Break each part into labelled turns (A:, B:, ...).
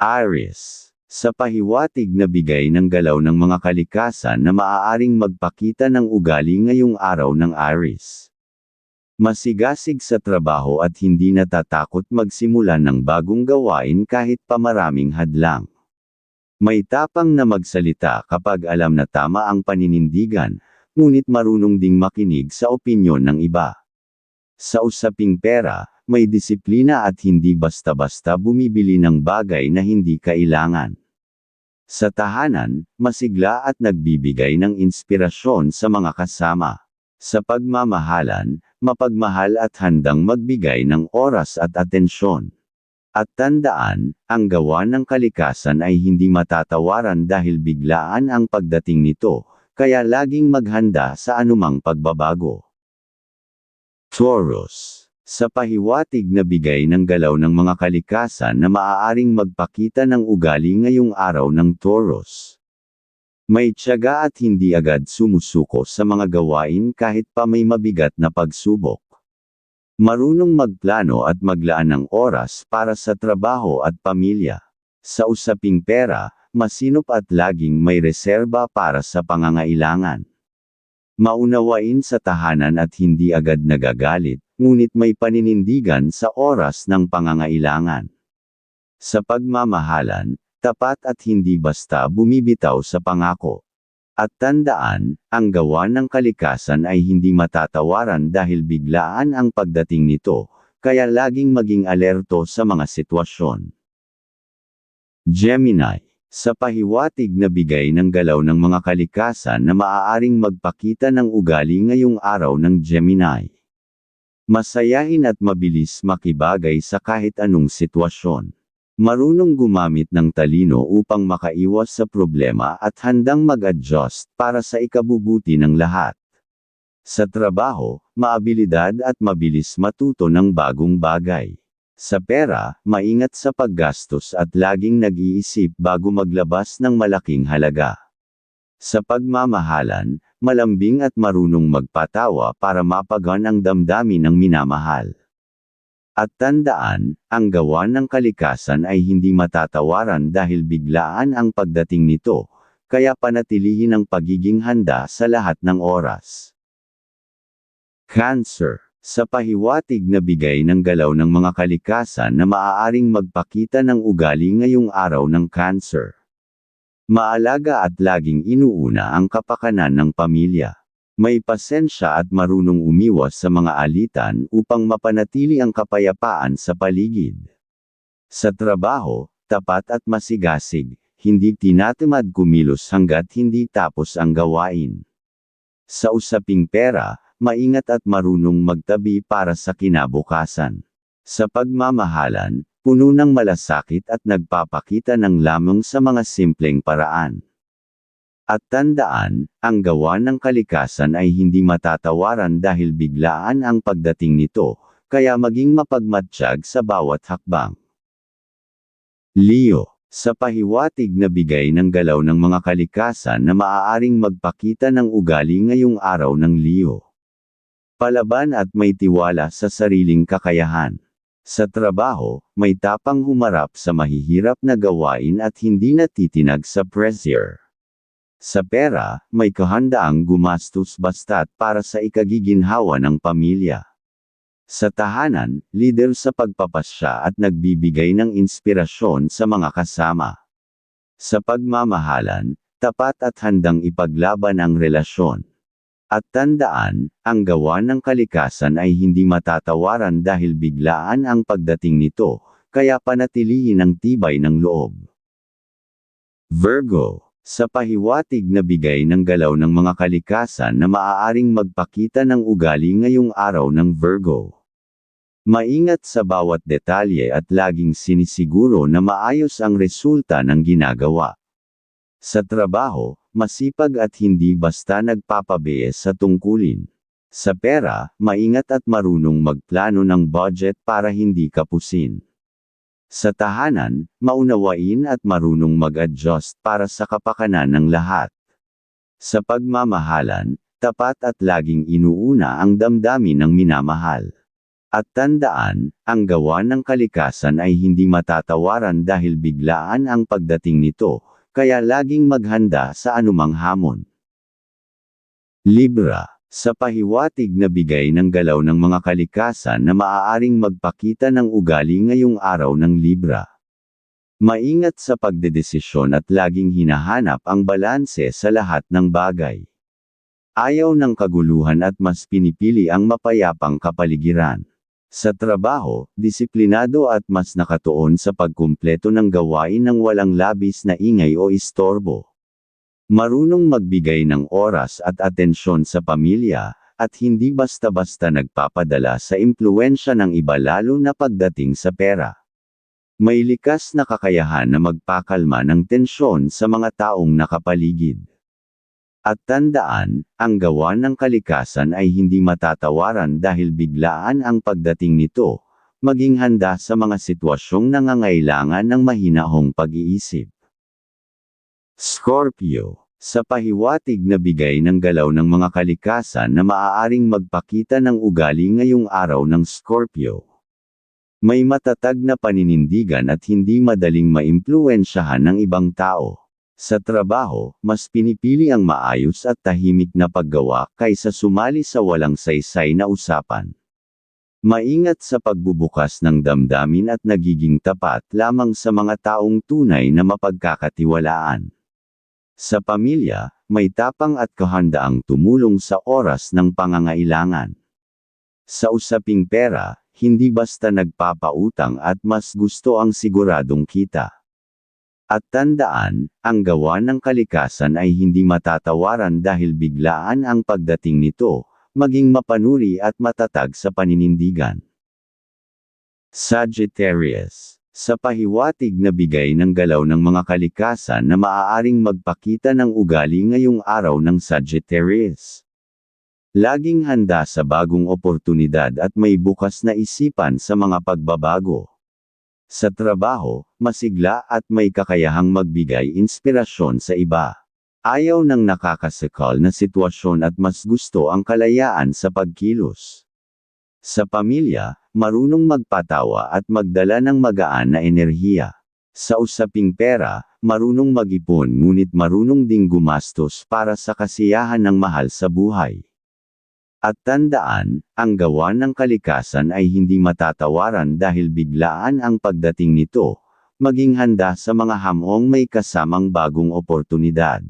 A: Aries. Sa pahiwatig na bigay ng galaw ng mga kalikasan na maaaring magpakita ng ugali ngayong araw ng Aries. Masigasig sa trabaho at hindi natatakot magsimula ng bagong gawain kahit pa maraming hadlang. May tapang na magsalita kapag alam na tama ang paninindigan, ngunit marunong ding makinig sa opinyon ng iba. Sa usaping pera, may disiplina at hindi basta-basta bumibili ng bagay na hindi kailangan. Sa tahanan, masigla at nagbibigay ng inspirasyon sa mga kasama. Sa pagmamahalan, mapagmahal at handang magbigay ng oras at atensyon. At tandaan, ang gawa ng kalikasan ay hindi matatawaran dahil biglaan ang pagdating nito, kaya laging maghanda sa anumang pagbabago. Taurus. Sa pahiwatig na bigay ng galaw ng mga kalikasan na maaaring magpakita ng ugali ngayong araw ng Taurus. May tiyaga at hindi agad sumusuko sa mga gawain kahit pa may mabigat na pagsubok. Marunong magplano at maglaan ng oras para sa trabaho at pamilya. Sa usaping pera, masinop at laging may reserba para sa pangangailangan. Maunawain sa tahanan at hindi agad nagagalit, ngunit may paninindigan sa oras ng pangangailangan. Sa pagmamahalan, tapat at hindi basta bumibitaw sa pangako. At tandaan, ang gawa ng kalikasan ay hindi matatawaran dahil biglaan ang pagdating nito, kaya laging maging alerto sa mga sitwasyon. Gemini sa pahiwatig na bigay ng galaw ng mga kalikasan na maaaring magpakita ng ugali ngayong araw ng Gemini. Masayahin at mabilis makibagay sa kahit anong sitwasyon. Marunong gumamit ng talino upang makaiwas sa problema at handang mag-adjust para sa ikabubuti ng lahat. Sa trabaho, maabilidad at mabilis matuto ng bagong bagay. Sa pera, maingat sa paggastos at laging nag-iisip bago maglabas ng malaking halaga. Sa pagmamahalan, malambing at marunong magpatawa para mapagan ang damdamin ng minamahal. At tandaan, ang gawa ng kalikasan ay hindi matatawaran dahil biglaan ang pagdating nito, kaya panatilihin ang pagiging handa sa lahat ng oras. Cancer sa pahiwatig na bigay ng galaw ng mga kalikasan na maaaring magpakita ng ugali ngayong araw ng cancer. Maalaga at laging inuuna ang kapakanan ng pamilya. May pasensya at marunong umiwas sa mga alitan upang mapanatili ang kapayapaan sa paligid. Sa trabaho, tapat at masigasig, hindi tinatamad kumilos hanggat hindi tapos ang gawain. Sa usaping pera, maingat at marunong magtabi para sa kinabukasan. Sa pagmamahalan, puno ng malasakit at nagpapakita ng lamang sa mga simpleng paraan. At tandaan, ang gawa ng kalikasan ay hindi matatawaran dahil biglaan ang pagdating nito, kaya maging mapagmatsyag sa bawat hakbang. Leo sa pahiwatig na bigay ng galaw ng mga kalikasan na maaaring magpakita ng ugali ngayong araw ng Leo. Palaban at may tiwala sa sariling kakayahan. Sa trabaho, may tapang humarap sa mahihirap na gawain at hindi natitinag sa pressure. Sa pera, may kahandaang gumastos basta't para sa ikagiginhawa ng pamilya. Sa tahanan, leader sa pagpapasya at nagbibigay ng inspirasyon sa mga kasama. Sa pagmamahalan, tapat at handang ipaglaban ang relasyon. At tandaan, ang gawa ng kalikasan ay hindi matatawaran dahil biglaan ang pagdating nito, kaya panatilihin ang tibay ng loob. Virgo sa pahiwatig na bigay ng galaw ng mga kalikasan na maaaring magpakita ng ugali ngayong araw ng Virgo. Maingat sa bawat detalye at laging sinisiguro na maayos ang resulta ng ginagawa. Sa trabaho, masipag at hindi basta nagpapabees sa tungkulin. Sa pera, maingat at marunong magplano ng budget para hindi kapusin. Sa tahanan, maunawain at marunong mag-adjust para sa kapakanan ng lahat. Sa pagmamahalan, tapat at laging inuuna ang damdamin ng minamahal. At tandaan, ang gawa ng kalikasan ay hindi matatawaran dahil biglaan ang pagdating nito, kaya laging maghanda sa anumang hamon. Libra, sa pahiwatig na bigay ng galaw ng mga kalikasan na maaaring magpakita ng ugali ngayong araw ng Libra. Maingat sa pagdedesisyon at laging hinahanap ang balanse sa lahat ng bagay. Ayaw ng kaguluhan at mas pinipili ang mapayapang kapaligiran. Sa trabaho, disiplinado at mas nakatuon sa pagkumpleto ng gawain ng walang labis na ingay o istorbo. Marunong magbigay ng oras at atensyon sa pamilya, at hindi basta-basta nagpapadala sa impluensya ng iba lalo na pagdating sa pera. May likas na kakayahan na magpakalma ng tensyon sa mga taong nakapaligid. At tandaan, ang gawa ng kalikasan ay hindi matatawaran dahil biglaan ang pagdating nito, maging handa sa mga sitwasyong nangangailangan ng mahinahong pag-iisip. Scorpio, sa pahiwatig na bigay ng galaw ng mga kalikasan na maaaring magpakita ng ugali ngayong araw ng Scorpio. May matatag na paninindigan at hindi madaling maimpluensyahan ng ibang tao. Sa trabaho, mas pinipili ang maayos at tahimik na paggawa kaysa sumali sa walang saysay na usapan. Maingat sa pagbubukas ng damdamin at nagiging tapat lamang sa mga taong tunay na mapagkakatiwalaan. Sa pamilya, may tapang at kahandaang tumulong sa oras ng pangangailangan. Sa usaping pera, hindi basta nagpapautang at mas gusto ang siguradong kita. At tandaan, ang gawa ng kalikasan ay hindi matatawaran dahil biglaan ang pagdating nito, maging mapanuri at matatag sa paninindigan. Sagittarius sa pahiwatig na bigay ng galaw ng mga kalikasan na maaaring magpakita ng ugali ngayong araw ng Sagittarius. Laging handa sa bagong oportunidad at may bukas na isipan sa mga pagbabago. Sa trabaho, masigla at may kakayahang magbigay inspirasyon sa iba. Ayaw ng nakakasakal na sitwasyon at mas gusto ang kalayaan sa pagkilos. Sa pamilya, marunong magpatawa at magdala ng magaan na enerhiya. Sa usaping pera, marunong mag-ipon ngunit marunong ding gumastos para sa kasiyahan ng mahal sa buhay. At tandaan, ang gawa ng kalikasan ay hindi matatawaran dahil biglaan ang pagdating nito, maging handa sa mga hamong may kasamang bagong oportunidad.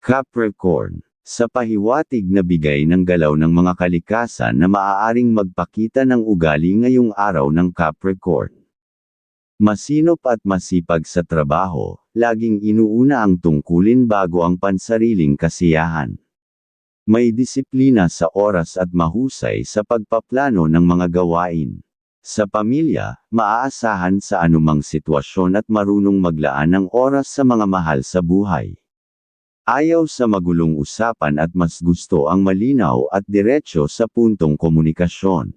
A: Capricorn sa pahiwatig na bigay ng galaw ng mga kalikasan na maaaring magpakita ng ugali ngayong araw ng Capricorn. Masinop at masipag sa trabaho, laging inuuna ang tungkulin bago ang pansariling kasiyahan. May disiplina sa oras at mahusay sa pagpaplano ng mga gawain. Sa pamilya, maaasahan sa anumang sitwasyon at marunong maglaan ng oras sa mga mahal sa buhay. Ayaw sa magulong usapan at mas gusto ang malinaw at diretsyo sa puntong komunikasyon.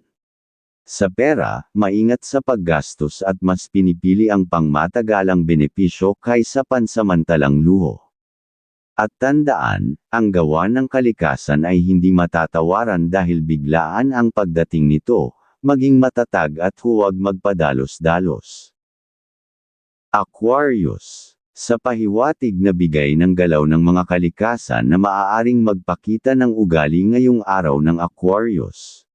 A: Sa pera, maingat sa paggastos at mas pinipili ang pangmatagalang benepisyo kaysa pansamantalang luho. At tandaan, ang gawa ng kalikasan ay hindi matatawaran dahil biglaan ang pagdating nito, maging matatag at huwag magpadalos-dalos. Aquarius Sa pahiwatig na bigay ng galaw ng mga kalikasan na maaaring magpakita ng ugali ngayong araw ng Aquarius.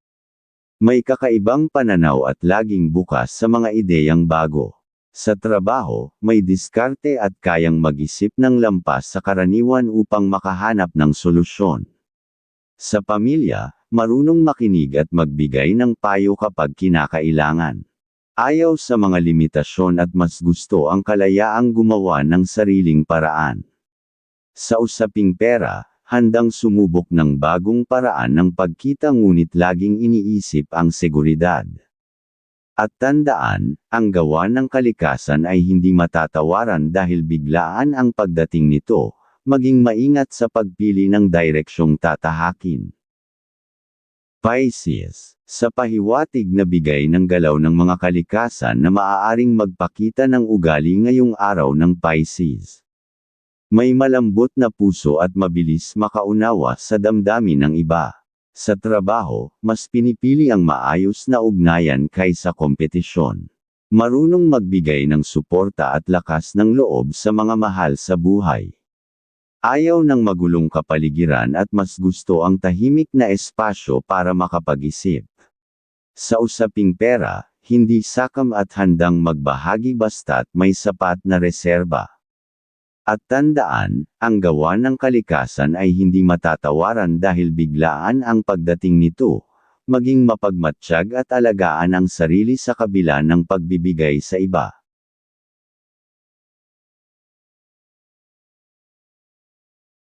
A: May kakaibang pananaw at laging bukas sa mga ideyang bago. Sa trabaho, may diskarte at kayang mag-isip ng lampas sa karaniwan upang makahanap ng solusyon. Sa pamilya, marunong makinig at magbigay ng payo kapag kinakailangan. Ayaw sa mga limitasyon at mas gusto ang kalayaang gumawa ng sariling paraan. Sa usaping pera, handang sumubok ng bagong paraan ng pagkita ngunit laging iniisip ang seguridad. At tandaan, ang gawa ng kalikasan ay hindi matatawaran dahil biglaan ang pagdating nito, maging maingat sa pagpili ng direksyong tatahakin. Pisces, sa pahiwatig na bigay ng galaw ng mga kalikasan na maaaring magpakita ng ugali ngayong araw ng Pisces. May malambot na puso at mabilis makaunawa sa damdamin ng iba. Sa trabaho, mas pinipili ang maayos na ugnayan kaysa kompetisyon. Marunong magbigay ng suporta at lakas ng loob sa mga mahal sa buhay. Ayaw ng magulong kapaligiran at mas gusto ang tahimik na espasyo para makapag-isip. Sa usaping pera, hindi sakam at handang magbahagi basta't may sapat na reserba. At tandaan, ang gawa ng kalikasan ay hindi matatawaran dahil biglaan ang pagdating nito, maging mapagmatsyag at alagaan ang sarili sa kabila ng pagbibigay sa iba.